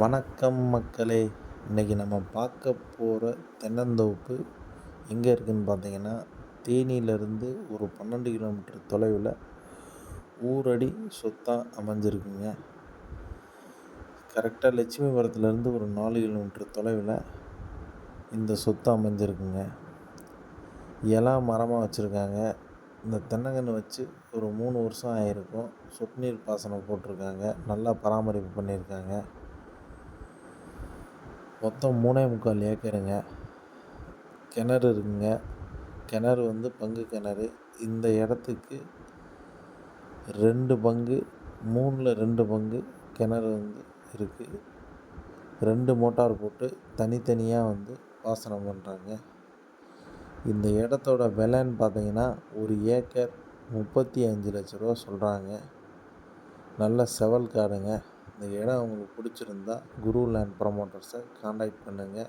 வணக்கம் மக்களே. இன்றைக்கி நம்ம பார்க்க போகிற தென்னந்தோப்பு எங்கே இருக்குதுன்னு பார்த்தீங்கன்னா தேனியிலேருந்து ஒரு பன்னெண்டு கிலோமீட்டர் தொலைவில் ஊரடி சொத்தாக அமைஞ்சிருக்குங்க. கரெக்டாக லட்சுமிபுரத்துலேருந்து ஒரு நாலு கிலோமீட்டர் தொலைவில் இந்த சொத்து அமைஞ்சிருக்குங்க. இலா மரமாக வச்சுருக்காங்க. இந்த தென்னங்கன்று வச்சு ஒரு மூணு வருஷம் ஆகிருக்கும் சொட்டு நீர் பாசனம் போட்டிருக்காங்க. நல்லா பராமரிப்பு பண்ணியிருக்காங்க. மொத்தம் மூணே முக்கால் ஏக்கருங்க. கிணறு இருக்குங்க. கிணறு வந்து பங்கு கிணறு. இந்த இடத்துக்கு ரெண்டு பங்கு மூணில் ரெண்டு பங்கு கிணறு வந்து இருக்குது ரெண்டு மோட்டார் போட்டு தனித்தனியாக வந்து பாசனம் பண்ணுறாங்க இந்த இடத்தோட விலைன்னு பார்த்தீங்கன்னா ஒரு ஏக்கர் முப்பத்தி அஞ்சு லட்ச ரூபா சொல்கிறாங்க நல்ல செவல் காடுங்க. இந்த இடம் உங்களுக்கு பிடிச்சிருந்தா குரு லேண்ட் ப்ரமோட்டர்ஸை காண்டாக்ட் பண்ணுங்கள்